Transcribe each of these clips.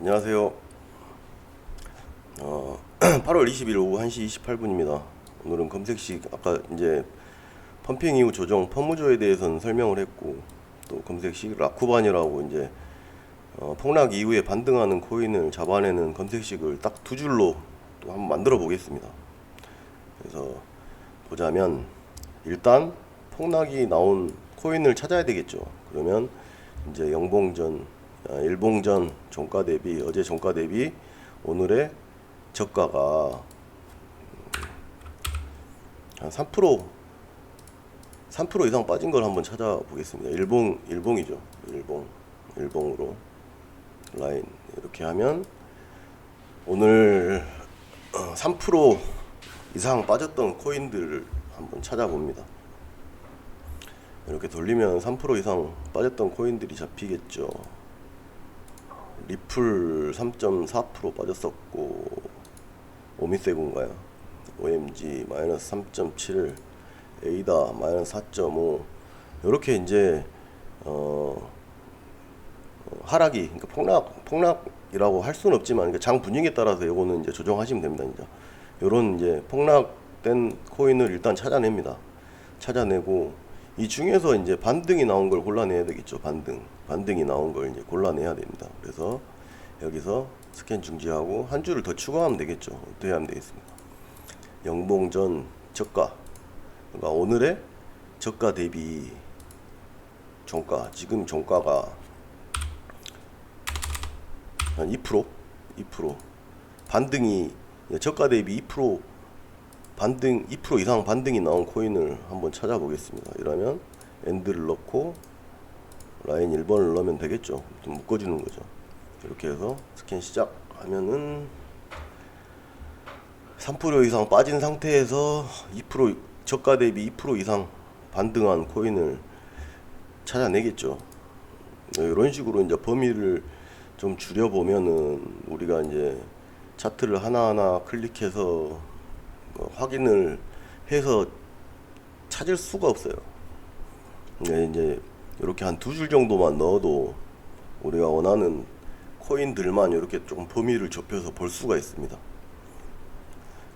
안녕하세요. 어, 8월 20일 오후 1시 28분입니다. 오늘은 검색식 아까 이제 펌핑 이후 조정 펌무조에 대해서는 설명을 했고 또 검색식 라쿠반이라고 이제 어, 폭락 이후에 반등하는 코인을 잡아내는 검색식을 딱 두 줄로 또 한번 만들어 보겠습니다. 그래서 보자면 일단 폭락이 나온 코인을 찾아야 되겠죠. 그러면 이제 영봉전, 아, 일봉전 종가 대비 어제 종가 대비 오늘의 저가가 음, 한3% 3% 이상 빠진 걸 한번 찾아보겠습니다. 일봉 일봉이죠. 일봉 일봉으로 라인 이렇게 하면 오늘 어, 3% 이상 빠졌던 코인들을 한번 찾아봅니다. 이렇게 돌리면 3% 이상 빠졌던 코인들이 잡히겠죠. 리플 3.4% 빠졌었고 오미세군가요? OMG 마이너스 3.7 에이다 마이너스 4.5 이렇게 이제 어, 어, 하락이 그러니까 폭락 폭락이라고 할 수는 없지만 그러니까 장 분위기에 따라서 요거는 이제 조정하시면 됩니다. 이제 요런 이제 폭락된 코인을 일단 찾아냅니다. 찾아내고 이 중에서 이제 반등이 나온 걸 골라내야 되겠죠. 반등 반등이 나온 걸 이제 골라내야 됩니다. 그래서 여기서 스캔 중지하고 한 줄을 더 추가하면 되겠죠. 어떻게 하면 되겠습니까? 영봉전 저가 그러니까 오늘의 저가 대비 종가 지금 종가가 한 2%? 2% 반등이 저가 대비 2% 반등 2% 이상 반등이 나온 코인을 한번 찾아보겠습니다. 이러면 엔드를 넣고 라인 1번을 넣으면 되겠죠. 좀 묶어주는 거죠. 이렇게 해서 스캔 시작하면은 3% 이상 빠진 상태에서 2% 저가 대비 2% 이상 반등한 코인을 찾아내겠죠. 네, 이런 식으로 이제 범위를 좀 줄여보면은 우리가 이제 차트를 하나하나 클릭해서 어, 확인을 해서 찾을 수가 없어요. 네, 이제 이렇게 한 두 줄 정도만 넣어도 우리가 원하는 코인들만 이렇게 조금 범위를 좁혀서 볼 수가 있습니다.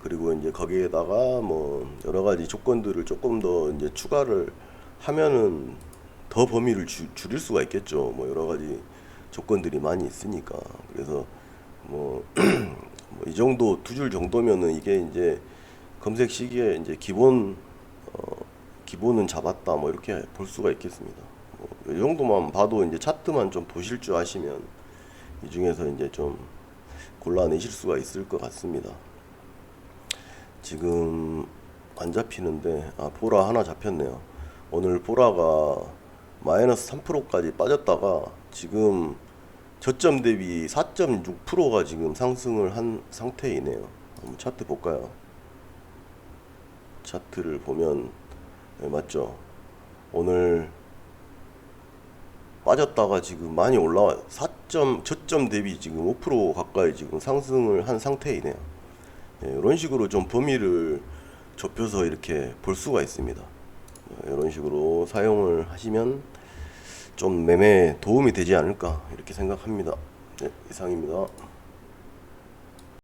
그리고 이제 거기에다가 뭐 여러 가지 조건들을 조금 더 이제 추가를 하면은 더 범위를 주, 줄일 수가 있겠죠. 뭐 여러 가지 조건들이 많이 있으니까. 그래서 뭐 이 정도 두 줄 정도면은 이게 이제 검색 시기에 이제 기본 어, 기본은 잡았다 뭐 이렇게 볼 수가 있겠습니다. 뭐, 이 정도만 봐도 이제 차트만 좀 보실 줄 아시면 이 중에서 이제 좀 골라내실 수가 있을 것 같습니다. 지금 안 잡히는데 아 보라 하나 잡혔네요. 오늘 보라가 마이너스 3%까지 빠졌다가 지금 저점 대비 4.6%가 지금 상승을 한 상태이네요. 한번 차트 볼까요? 차트를 보면 네, 맞죠? 오늘 빠졌다가 지금 많이 올라와 4점 저점 대비 지금 5% 가까이 지금 상승을 한 상태이네요. 예, 이런 식으로 좀 범위를 좁혀서 이렇게 볼 수가 있습니다. 예, 이런 식으로 사용을 하시면 좀 매매에 도움이 되지 않을까 이렇게 생각합니다. 네, 이상입니다.